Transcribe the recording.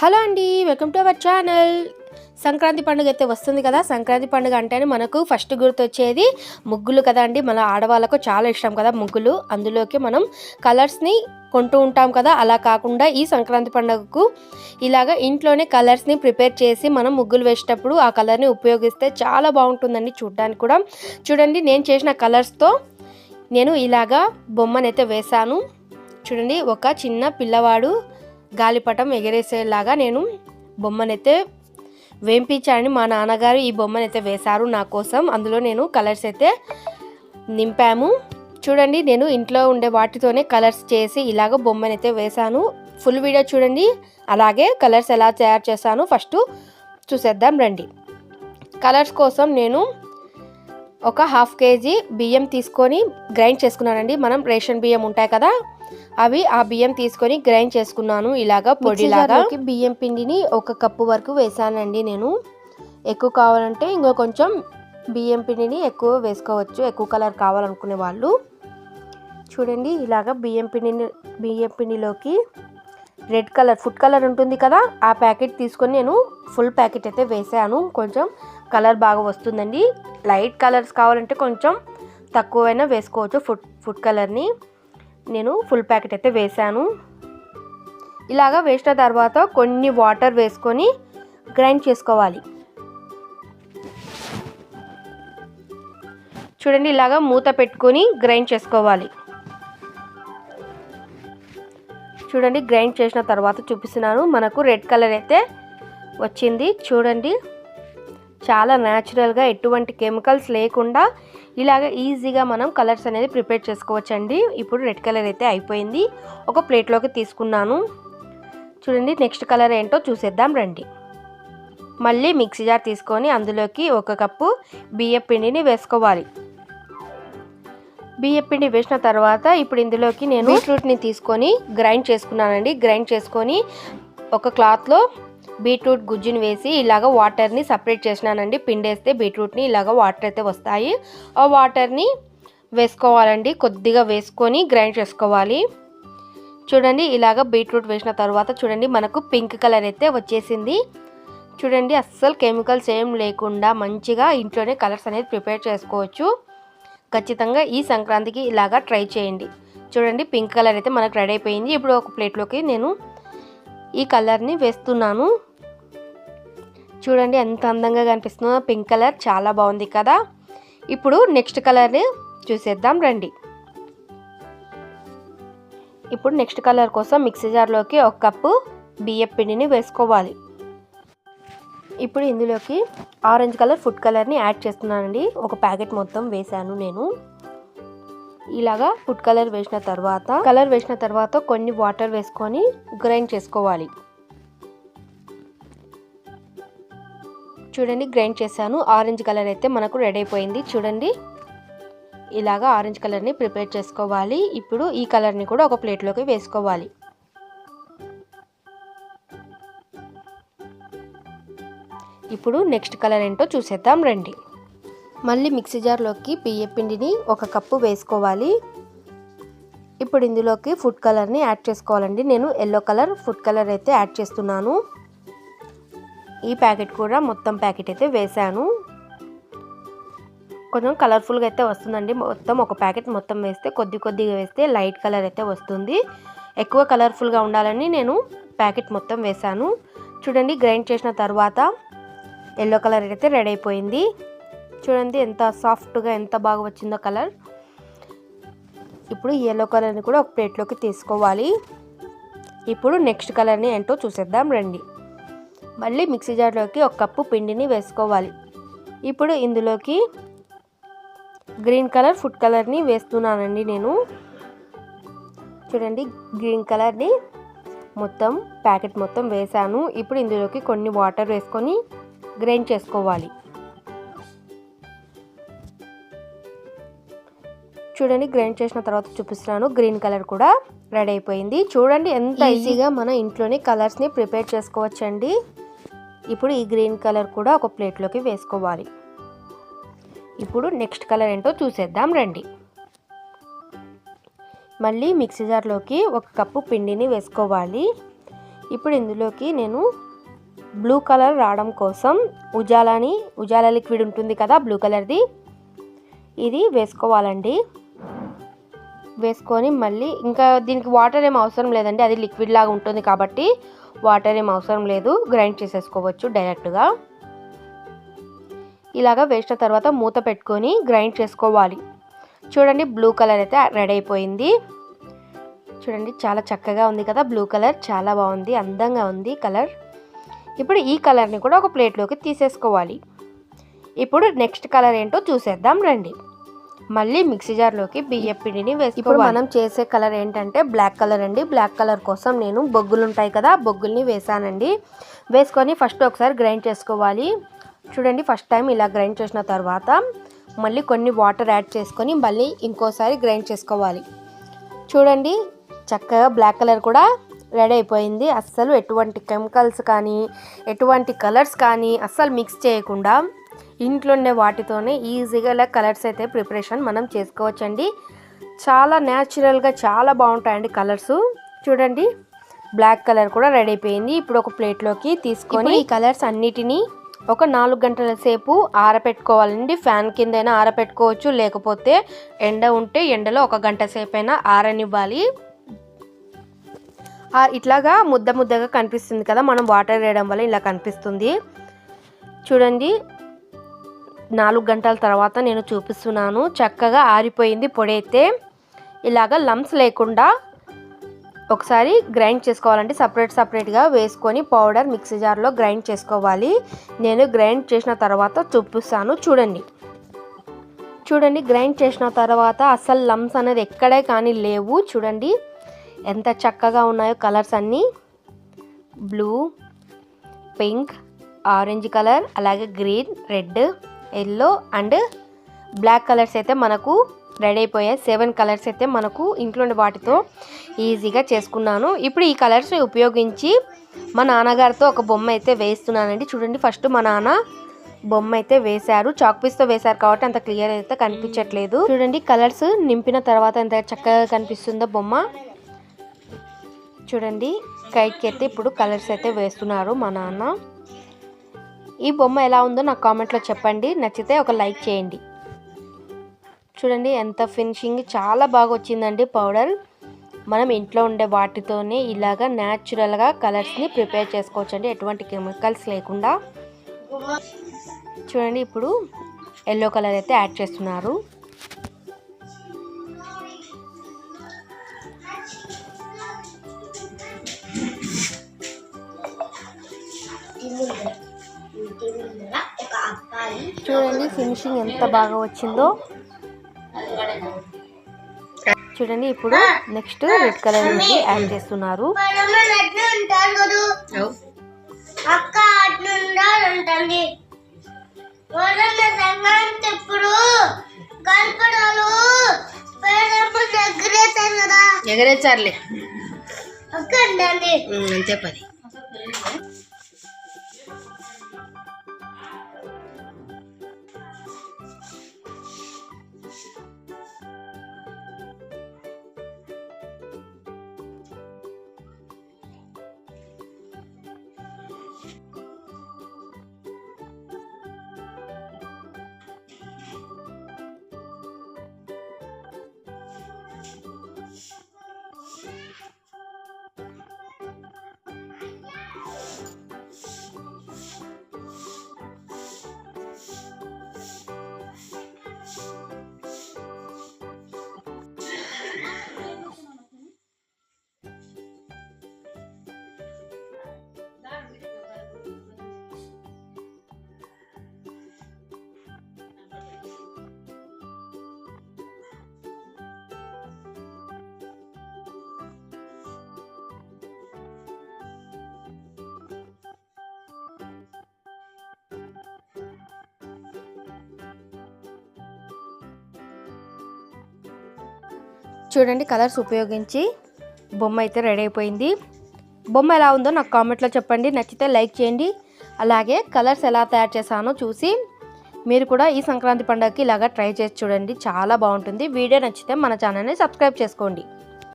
Hello అండి welcome to our channel. Sankranti పండుగ అయితే వస్తుంది కదా సంక్రాంతి పండుగ అంటేనే మనకు ఫస్ట్ గుర్తొచ్చేది ముగ్గులు కదా అండి. మన ఆడవాళ్ళకు చాలా ఇష్టం కదా ముగ్గులు. అందులోకి మనం కలర్స్ని కొంటూ ఉంటాం కదా అలా కాకుండా ఈ సంక్రాంతి పండుగకు ఇలాగ ఇంట్లోనే కలర్స్ని ప్రిపేర్ చేసి మనం ముగ్గులు వేసేటప్పుడు ఆ కలర్ని ఉపయోగిస్తే చాలా బాగుంటుందండి చూడడానికి కూడా. చూడండి నేను చేసిన కలర్స్తో నేను ఇలాగా బొమ్మనైతే వేశాను. చూడండి ఒక చిన్న పిల్లవాడు గాలిపటం ఎగరేసేలాగా నేను బొమ్మనైతే వేంపించానని మా నాన్నగారు ఈ బొమ్మనైతే వేశారు నా కోసం. అందులో నేను కలర్స్ అయితే నింపాము. చూడండి నేను ఇంట్లో ఉండే వాటితోనే కలర్స్ చేసి ఇలాగ బొమ్మనైతే వేశాను. ఫుల్ వీడియో చూడండి అలాగే కలర్స్ ఎలా తయారు చేశాను ఫస్ట్ చూసేద్దాం రండి. కలర్స్ కోసం నేను ఒక హాఫ్ కేజీ బియ్యం తీసుకొని గ్రైండ్ చేసుకున్నానండి. మనం రేషన్ బియ్యం ఉంటాయి కదా అవి ఆ బియ్యం తీసుకొని గ్రైండ్ చేసుకున్నాను ఇలాగా పొడిలాగా. బియ్యం పిండిని ఒక కప్పు వరకు వేసానండి నేను. ఎక్కువ కావాలంటే ఇంకో కొంచెం బియ్యం పిండిని ఎక్కువ వేసుకోవచ్చు. ఎక్కువ కలర్ కావాలనుకునే వాళ్ళు. చూడండి ఇలాగా బియ్యం పిండిని బియ్యం పిండిలోకి రెడ్ కలర్ ఫుడ్ కలర్ ఉంటుంది కదా ఆ ప్యాకెట్ తీసుకొని నేను ఫుల్ ప్యాకెట్ అయితే వేసాను. కొంచెం కలర్ బాగా వస్తుందండి. లైట్ కలర్స్ కావాలంటే కొంచెం తక్కువైనా వేసుకోవచ్చు ఫుడ్ ఫుడ్ కలర్ని. నేను ఫుల్ ప్యాకెట్ అయితే వేసాను ఇలాగా వేసిన తర్వాత కొన్ని వాటర్ వేసుకొని గ్రైండ్ చేసుకోవాలి. చూడండి ఇలాగా మూత పెట్టుకొని గ్రైండ్ చేసుకోవాలి. చూడండి గ్రైండ్ చేసిన తర్వాత చూపిస్తున్నాను. మనకు రెడ్ కలర్ అయితే వచ్చింది. చూడండి. చాలా న్యాచురల్గా ఎటువంటి కెమికల్స్ లేకుండా ఇలాగ ఈజీగా మనం కలర్స్ అనేది ప్రిపేర్ చేసుకోవచ్చండి. ఇప్పుడు రెడ్ కలర్ అయితే అయిపోయింది. ఒక ప్లేట్లోకి తీసుకున్నాను. చూడండి నెక్స్ట్ కలర్ ఏంటో చూసేద్దాం రండి. మళ్ళీ మిక్సీ జార్ తీసుకొని అందులోకి ఒక కప్పు బియ్య పిండిని వేసుకోవాలి. బియ్య పిండి వేసిన తర్వాత ఇప్పుడు ఇందులోకి నేను బీట్రూట్ని తీసుకొని గ్రైండ్ చేసుకున్నానండి. గ్రైండ్ చేసుకొని ఒక క్లాత్లో బీట్రూట్ గుజ్జుని వేసి ఇలాగ వాటర్ని సపరేట్ చేసినానండి. పిండేస్తే బీట్రూట్ని ఇలాగ వాటర్ అయితే వస్తాయి. ఆ వాటర్ని వేసుకోవాలండి. కొద్దిగా వేసుకొని గ్రైండ్ చేసుకోవాలి. చూడండి ఇలాగ బీట్రూట్ వేసిన తర్వాత చూడండి మనకు పింక్ కలర్ అయితే వచ్చేసింది. చూడండి అస్సలు కెమికల్స్ ఏం లేకుండా మంచిగా ఇంట్లోనే కలర్స్ అనేది ప్రిపేర్ చేసుకోవచ్చు. ఖచ్చితంగా ఈ సంక్రాంతికి ఇలాగా ట్రై చేయండి. చూడండి పింక్ కలర్ అయితే మనకు రెడీ అయిపోయింది. ఇప్పుడు ఒక ప్లేట్లోకి నేను ఈ కలర్ని వేస్తున్నాను. చూడండి ఎంత అందంగా కనిపిస్తుందో. పింక్ కలర్ చాలా బాగుంది కదా. ఇప్పుడు నెక్స్ట్ కలర్ని చూసేద్దాం రండి. ఇప్పుడు నెక్స్ట్ కలర్ కోసం మిక్సీ జార్లోకి ఒక కప్పు బియ్యం పిండిని వేసుకోవాలి. ఇప్పుడు ఇందులోకి ఆరెంజ్ కలర్ ఫుడ్ కలర్ని యాడ్ చేస్తున్నానండి. ఒక ప్యాకెట్ మొత్తం వేసాను నేను. ఇలాగా ఫుడ్ కలర్ వేసిన తర్వాత కలర్ వేసిన తర్వాత కొన్ని వాటర్ వేసుకొని గ్రైండ్ చేసుకోవాలి. చూడండి గ్రైండ్ చేశాను. ఆరెంజ్ కలర్ అయితే మనకు రెడీ అయిపోయింది. చూడండి ఇలాగా ఆరెంజ్ కలర్ని ప్రిపేర్ చేసుకోవాలి. ఇప్పుడు ఈ కలర్ని కూడా ఒక ప్లేట్లోకి వేసుకోవాలి. ఇప్పుడు నెక్స్ట్ కలర్ ఏంటో చూసేద్దాం రండి. మళ్ళీ మిక్సీ జార్లోకి బియ్య పిండిని ఒక కప్పు వేసుకోవాలి. ఇప్పుడు ఇందులోకి ఫుడ్ కలర్ని యాడ్ చేసుకోవాలండి. నేను ఎల్లో కలర్ ఫుడ్ కలర్ అయితే యాడ్ చేస్తున్నాను. ఈ ప్యాకెట్ కూడా మొత్తం ప్యాకెట్ అయితే వేసాను. కొంచెం కలర్ఫుల్గా అయితే వస్తుందండి. మొత్తం ఒక ప్యాకెట్ మొత్తం వేస్తే కొద్ది కొద్దిగా వేస్తే లైట్ కలర్ అయితే వస్తుంది. ఎక్కువ కలర్ఫుల్గా ఉండాలని నేను ప్యాకెట్ మొత్తం వేసాను. చూడండి గ్రైండ్ చేసిన తర్వాత ఎల్లో కలర్ అయితే రెడీ అయిపోయింది. చూడండి ఎంత సాఫ్ట్గా ఎంత బాగా వచ్చిందో కలర్. ఇప్పుడు ఎల్లో కలర్ని కూడా ఒక ప్లేట్లోకి తీసుకోవాలి. ఇప్పుడు నెక్స్ట్ కలర్ని ఏంటో చూసేద్దాం రండి. మళ్ళీ మిక్సీ జార్లోకి ఒక కప్పు పిండిని వేసుకోవాలి. ఇప్పుడు ఇందులోకి గ్రీన్ కలర్ ఫుడ్ కలర్ని వేస్తున్నానండి నేను. చూడండి గ్రీన్ కలర్ని మొత్తం ప్యాకెట్ మొత్తం వేసాను. ఇప్పుడు ఇందులోకి కొన్ని వాటర్ వేసుకొని గ్రైండ్ చేసుకోవాలి. చూడండి గ్రైండ్ చేసిన తర్వాత చూపిస్తున్నాను. గ్రీన్ కలర్ కూడా రెడీ అయిపోయింది. చూడండి ఎంత ఈజీగా మన ఇంట్లోనే కలర్స్ని ప్రిపేర్ చేసుకోవచ్చండి. ఇప్పుడు ఈ గ్రీన్ కలర్ కూడా ఒక ప్లేట్లోకి వేసుకోవాలి. ఇప్పుడు నెక్స్ట్ కలర్ ఏంటో చూసేద్దాం రండి. మళ్ళీ మిక్సీ జార్లోకి ఒక కప్పు పిండిని వేసుకోవాలి. ఇప్పుడు ఇందులోకి నేను బ్లూ కలర్ రావడం కోసం ఉజాలని ఉజాలా లిక్విడ్ ఉంటుంది కదా బ్లూ కలర్ది ఇది వేసుకోవాలండి. వేసుకొని మళ్ళీ ఇంకా దీనికి వాటర్ ఏం అవసరం లేదండి. అది లిక్విడ్ లాగా ఉంటుంది కాబట్టి వాటర్ ఏం అవసరం లేదు. గ్రైండ్ చేసేసుకోవచ్చు డైరెక్ట్గా ఇలాగా వేసిన తర్వాత మూత పెట్టుకొని గ్రైండ్ చేసుకోవాలి. చూడండి బ్లూ కలర్ అయితే రెడీ అయిపోయింది. చూడండి చాలా చక్కగా ఉంది కదా బ్లూ కలర్ చాలా బాగుంది. అందంగా ఉంది కలర్ ఇప్పుడు ఈ కలర్ని కూడా ఒక ప్లేట్లోకి తీసేసుకోవాలి. ఇప్పుడు నెక్స్ట్ కలర్ ఏంటో చూసేద్దాం రండి. మళ్ళీ మిక్సీ జార్లోకి బియ్య పిండిని వేసి ఇప్పుడు మనం చేసే కలర్ ఏంటంటే బ్లాక్ కలర్ అండి. బ్లాక్ కలర్ కోసం నేను బొగ్గులు ఉంటాయి కదా బొగ్గుల్ని వేసానండి. వేసుకొని ఫస్ట్ ఒకసారి గ్రైండ్ చేసుకోవాలి. చూడండి ఫస్ట్ టైం ఇలా గ్రైండ్ చేసిన తర్వాత మళ్ళీ కొన్ని వాటర్ యాడ్ చేసుకొని మళ్ళీ ఇంకోసారి గ్రైండ్ చేసుకోవాలి. చూడండి చక్కగా బ్లాక్ కలర్ కూడా రెడీ అయిపోయింది. అస్సలు ఎటువంటి కెమికల్స్ కానీ ఎటువంటి కలర్స్ కానీ అస్సలు మిక్స్ చేయకుండా ఇంట్లో ఉండే వాటితోనే ఈజీగా ఇలా కలర్స్ అయితే ప్రిపరేషన్ మనం చేసుకోవచ్చండి. చాలా న్యాచురల్గా చాలా బాగుంటాయండి కలర్స్. చూడండి బ్లాక్ కలర్ కూడా రెడీ అయిపోయింది. ఇప్పుడు ఒక ప్లేట్లోకి తీసుకొని ఈ కలర్స్ అన్నిటినీ ఒక నాలుగు గంటల సేపు ఆరపెట్టుకోవాలండి. ఫ్యాన్ కిందైనా ఆరపెట్టుకోవచ్చు లేకపోతే ఎండ ఉంటే ఎండలో ఒక గంట సేపు అయినా ఆరనివ్వాలి ఇట్లాగా ముద్ద ముద్దగా కనిపిస్తుంది కదా మనం వాటర్ వేయడం వల్ల ఇలా కనిపిస్తుంది. చూడండి నాలుగు గంటల తర్వాత నేను చూపిస్తున్నాను. చక్కగా ఆరిపోయింది పొడి అయితే ఇలాగ లమ్స్ లేకుండా ఒకసారి గ్రైండ్ చేసుకోవాలంటే సపరేట్ సపరేట్గా వేసుకొని పౌడర్ మిక్సీ జార్లో గ్రైండ్ చేసుకోవాలి. నేను గ్రైండ్ చేసిన తర్వాత చూపిస్తాను. చూడండి. చూడండి గ్రైండ్ చేసిన తర్వాత అసలు లమ్స్ అనేది ఎక్కడే కానీ లేవు. చూడండి ఎంత చక్కగా ఉన్నాయో కలర్స్ అన్నీ. బ్లూ పింక్ ఆరెంజ్ కలర్ అలాగే green red. Yellow and black colours అయితే మనకు రెడీ అయిపోయాయి. సెవెన్ కలర్స్ అయితే మనకు ఇంట్లో ఉండే వాటితో ఈజీగా చేసుకున్నాను. ఇప్పుడు ఈ కలర్స్ని ఉపయోగించి మా నాన్నగారితో ఒక బొమ్మ అయితే వేస్తున్నానండి. చూడండి ఫస్ట్ మా నాన్న బొమ్మ అయితే వేశారు. చాక్ పీస్తో వేశారు కాబట్టి అంత క్లియర్ అయితే కనిపించట్లేదు. చూడండి కలర్స్ నింపిన తర్వాత ఎంత చక్కగా కనిపిస్తుందో బొమ్మ. చూడండి కైట్కి అయితే ఇప్పుడు కలర్స్ అయితే వేస్తున్నారు మా నాన్న. ఈ బొమ్మ ఎలా ఉందో నాకు కామెంట్లో చెప్పండి. నచ్చితే ఒక లైక్ చేయండి. చూడండి ఎంత ఫినిషింగ్. చాలా బాగా వచ్చిందండి పౌడర్. మనం ఇంట్లో ఉండే వాటితోనే ఇలాగా న్యాచురల్గా కలర్స్ని ప్రిపేర్ చేసుకోవచ్చండి. ఎటువంటి కెమికల్స్ లేకుండా. చూడండి ఇప్పుడు ఎల్లో కలర్ అయితే యాడ్ చేస్తున్నారు. చూడండి ఫినిషింగ్ ఎంత బాగా వచ్చిందో. చూడండి ఇప్పుడు నెక్స్ట్ రెడ్ కలర్ అనేది యాడ్ చేస్తున్నారు. మనమ్మ అట్లా ఉంటారు చూడండి కలర్స్ ఉపయోగించి బొమ్మ అయితే రెడీ అయిపోయింది. బొమ్మ ఎలా ఉందో నాకు కామెంట్లో చెప్పండి. నచ్చితే లైక్ చేయండి. అలాగే కలర్స్ ఎలా తయారు చేశానో చూసి మీరు కూడా ఈ సంక్రాంతి పండుగకి ఇలాగా ట్రై చేసి చూడండి. చాలా బాగుంటుంది. వీడియో నచ్చితే మన ఛానల్ని సబ్స్క్రైబ్ చేసుకోండి.